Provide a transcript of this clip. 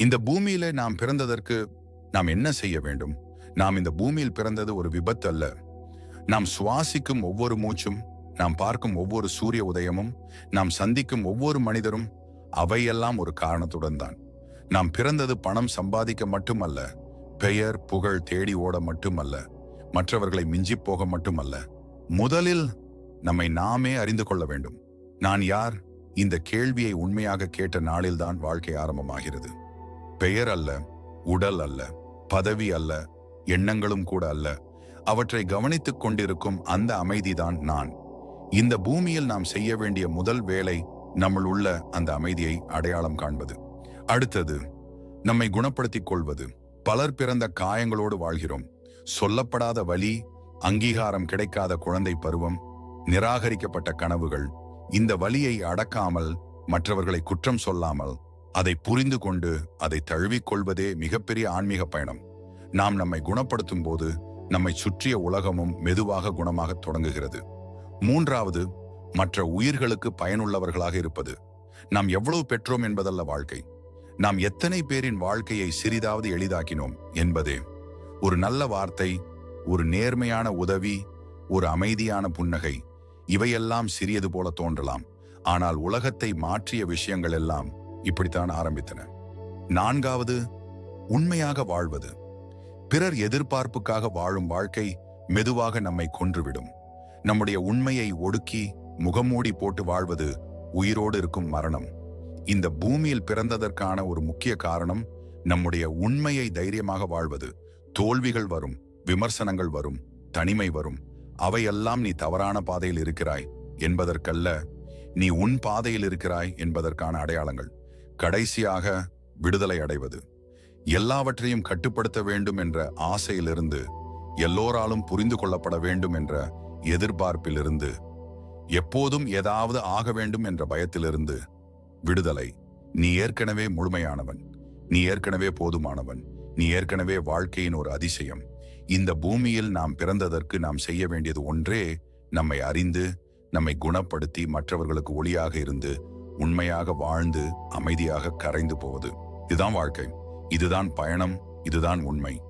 இந்த பூமியில நாம் பிறந்ததற்கு நாம் என்ன செய்ய வேண்டும்? நாம் இந்த பூமியில் பிறந்தது ஒரு விபத்து அல்ல. நாம் சுவாசிக்கும் ஒவ்வொரு மூச்சும் நாம் பார்க்கும் ஒவ்வொரு சூரிய உதயமும் நாம் சந்திக்கும் ஒவ்வொரு மனிதரும் அவையெல்லாம் ஒரு காரணத்துடன் தான். நாம் பிறந்தது பணம் சம்பாதிக்க மட்டுமல்ல பெயர் புகழ் தேடி ஓட மட்டுமல்ல மற்றவர்களை மிஞ்சிப் போக மட்டுமல்ல. முதலில் நம்மை நாமே அறிந்து கொள்ள வேண்டும். நான் யார்? இந்த கேள்வியை உண்மையாக கேட்ட நாளில்தான் வாழ்க்கை ஆரம்பமாகிறது. பெயர் அல்ல உடல் அல்ல பதவி அல்ல எண்ணங்களும் கூட அல்ல. அவற்றை கவனித்துக் கொண்டிருக்கும் அந்த அமைதிதான் நான். இந்த பூமியில் நாம் செய்ய வேண்டிய முதல் வேலை நம்முள் உள்ள அந்த அமைதியை அடையாளம் காண்பது. அடுத்தது நம்மை குணப்படுத்திக் கொள்வது. பலர் பிறந்த காயங்களோடு வாழ்கிறோம். சொல்லப்படாத வலி அங்கீகாரம் கிடைக்காத குழந்தை பருவம் நிராகரிக்கப்பட்ட கனவுகள் இந்த வலியை அடக்காமல் மற்றவர்களை குற்றம் சொல்லாமல் அதை புரிந்து கொண்டு அதை தழுவிக் கொள்வதே மிகப்பெரிய ஆன்மீக பயணம். நாம் நம்மை குணப்படுத்தும் போது நம்மை சுற்றிய உலகமும் மெதுவாக குணமாகத் தொடங்குகிறது. மூன்றாவது மற்ற உயிர்களுக்கு பயனுள்ளவர்களாக இருப்பது. நாம் எவ்வளவு பெற்றோம் என்பதல்ல வாழ்க்கை. நாம் எத்தனை பேரின் வாழ்க்கையை சிறிதாவது எளிதாக்கினோம் என்பதே. ஒரு நல்ல வார்த்தை ஒரு நேர்மையான உதவி ஒரு அமைதியான புன்னகை இவையெல்லாம் சிறியது போல தோன்றலாம். ஆனால் உலகத்தை மாற்றிய விஷயங்கள் எல்லாம் இப்படித்தான் ஆரம்பித்தன. நான்காவது உண்மையாக வாழ்வது. பிறர் எதிர்பார்ப்புக்காக வாழும் வாழ்க்கை மெதுவாக நம்மை கொன்றுவிடும். நம்முடைய உண்மையை ஒடுக்கி முகமூடி போட்டு வாழ்வது உயிரோடு இருக்கும் மரணம். இந்த பூமியில் பிறந்ததற்கான ஒரு முக்கிய காரணம் நம்முடைய உண்மையை தைரியமாக வாழ்வது. தோல்விகள் வரும் விமர்சனங்கள் வரும் தனிமை வரும். அவையெல்லாம் நீ தவறான பாதையில் இருக்கிறாய் என்பதற்கல்ல நீ உன் பாதையில் இருக்கிறாய் என்பதற்கான அடையாளங்கள். கடைசியாக விடுதலை அடைவது. எல்லாவற்றையும் கட்டுப்படுத்த வேண்டும் என்ற ஆசையிலிருந்து எல்லோராலும் புரிந்து கொள்ளப்பட வேண்டும் என்ற எதிர்பார்ப்பிலிருந்து எப்போதும் ஏதாவது ஆக வேண்டும் என்ற பயத்திலிருந்து விடுதலை. நீ ஏற்கனவே முழுமையானவன். நீ ஏற்கனவே போதுமானவன். நீ ஏற்கனவே வாழ்க்கையின் ஒரு அதிசயம். இந்த பூமியில் நாம் பிறந்ததற்கு நாம் செய்ய வேண்டியது ஒன்றே நம்மை அறிந்து நம்மை குணப்படுத்தி மற்றவர்களுக்கு ஒளியாக இருந்து உண்மையாக வாழ்ந்து அமைதியாக கரைந்து போவது. இதுதான் வாழ்க்கை. இதுதான் பயணம். இதுதான் உண்மை.